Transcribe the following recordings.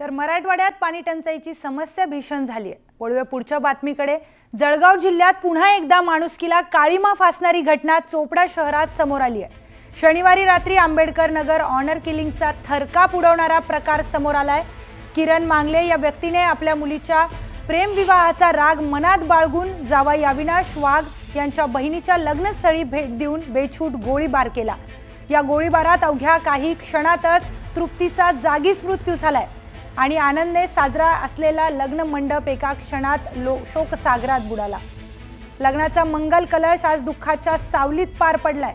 तर मराठवाड्यात पाणी टंचाईची समस्या भीषण झाली आहे वळूया पुढच्या बातमीकडे. जळगाव जिल्ह्यात पुन्हा एकदा माणुसकीला काळीमा फासणारी घटना चोपडा शहरात समोर आली आहे शनिवारी रात्री आंबेडकर नगर ऑनर किलिंगचा थरकाप उडवणारा प्रकार समोर आलाय. किरण मांगले या व्यक्तीने आपल्या मुलीच्या प्रेमविवाहाचा राग मनात बाळगून जावाई अविनाश वाघ यांच्या बहिणीच्या लग्नस्थळी भेट देऊन बेछूट गोळीबार केला. या गोळीबारात अवघ्या काही क्षणातच तृप्तीचा जागीच मृत्यू झालाय. आणि आनंदने साजरा असलेला लग्न मंडप एका क्षणात लो शोकसागरात बुडाला. लग्नाचा मंगल कलश आज दुःखाच्या सावलीत पार पडलाय.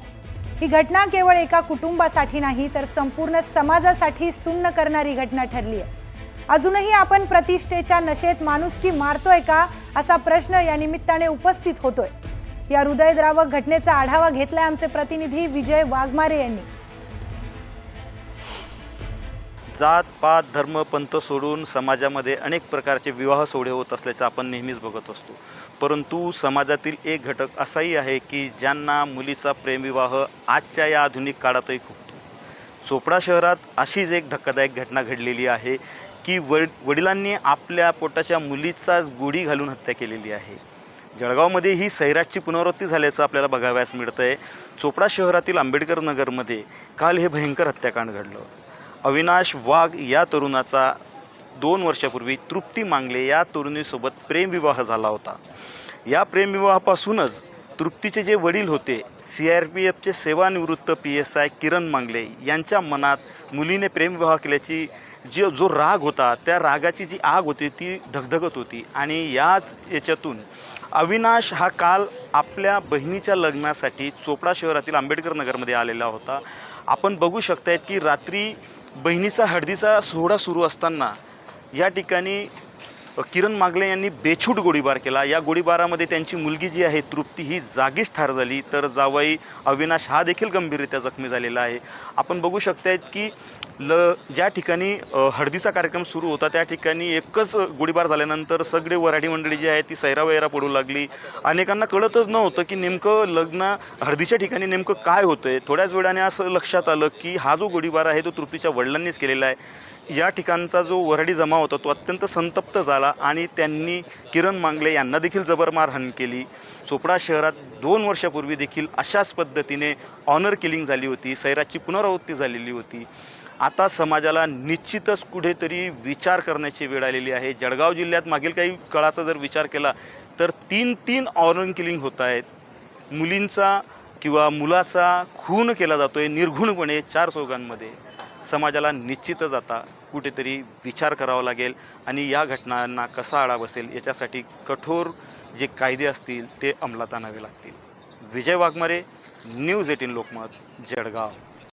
ही घटना केवळ एका कुटुंबासाठी नाही तर संपूर्ण समाजासाठी सुन्न करणारी घटना ठरली आहे. अजूनही आपण प्रतिष्ठेच्या नशेत माणुसकी मारतोय का असा प्रश्न या निमित्ताने उपस्थित होतोय. या हृदयद्रावक घटनेचा आढावा घेतलाय आमचे प्रतिनिधी विजय वाघमारे यांनी. जात पात धर्म पंथ सोडून समाजामध्ये अनेक प्रकारचे विवाह सोहळे होत असल्याचं आपण नेहमीच बघत असतो. परंतु समाजातील एक घटक असाही आहे की ज्यांना मुलीचा प्रेमविवाह आजच्या या आधुनिक काळातही खुपतो. चोपडा शहरात अशीच एक धक्कादायक घटना घडलेली आहे की वड वडिलांनी आपल्या पोटाच्या मुलीचाच गोडी घालून हत्या केलेली आहे. जळगावमध्ये ही सैराटची पुनरावृत्ती झाल्याचं आपल्याला बघावयास मिळतं आहे चोपडा शहरातील आंबेडकर नगरमध्ये काल हे भयंकर हत्याकांड घडलं. अविनाश वाघ या तरुणाचा दोन वर्षापूर्वी तृप्ती मांगले या तरुणीसोबत प्रेमविवाह झाला होता. या प्रेमविवाहापासूनच तृप्तीचे जे वडील होते सी आर पी एफचे सेवानिवृत्त पी एस आय किरण मांगले यांच्या मनात मुलीने प्रेमविवाह केल्याची जी जो राग होता त्या रागाची जी आग होती ती धगधगत होती. आणि याच याच्यातून अविनाश हा काल आपल्या बहिणीच्या लग्नासाठी चोपडा शहरातील आंबेडकर नगरमध्ये आलेला होता. आपण बघू शकतायत की रात्री बहिणीचा हळदीचा सोहळा सुरू असताना या ठिकाणी किरण मागले यांनी बेछूट गोळीबार केला. या गोळीबारामध्ये त्यांची मुलगी जी आहे तृप्ती ही जागीच ठार झाली. तर जावाई अविनाश हा देखील गंभीररित्या जखमी झालेला आहे. आपण बघू शकतायत की ल ज्या ठिकाणी हळदीचा कार्यक्रम सुरू होता त्या ठिकाणी एकच गोळीबार झाल्यानंतर सगळे वऱ्हाडी मंडळी जी आहे ती सैरावैरा पडू लागली. अनेकांना कळतच नव्हतं की नेमकं लग्न हळदीच्या ठिकाणी नेमकं काय होतं आहे थोड्याच वेळाने असं लक्षात आलं की हा जो गोळीबार आहे तो तृप्तीच्या वडिलांनीच केलेला आहे. या ठिकाणचा जो वरडी जमा होता तो अत्यंत संतप्त झाला आणि त्यांनी किरण मांगले यांना देखील जबर मारहाण केली. चोपडा शहरात दोन वर्षापूर्वी देखील अशाच पद्धतीने ऑनर किलिंग झाली होती सैराची पुनरावृत्ती झालेली होती. आता समाजाला निश्चितच कुठेतरी विचार करण्याची वेळ आलेली आहे. जळगाव जिल्ह्यात मागील काही काळाचा जर विचार केला तर तीन तीन ऑनर किलिंग होत आहेत. मुलींचा किंवा मुलाचा खून केला जातो आहे निर्घुणपणे चार चौघांमध्ये. समाजाला निश्चितच आता कुठेतरी विचार करावा लागेल आणि या घटनांना कसा आळा बसेल याच्यासाठी कठोर जे कायदे असतील ते अंमलात आणावे लागतील. Vijay Waghmare news eighteen Lokmat Jalgaon.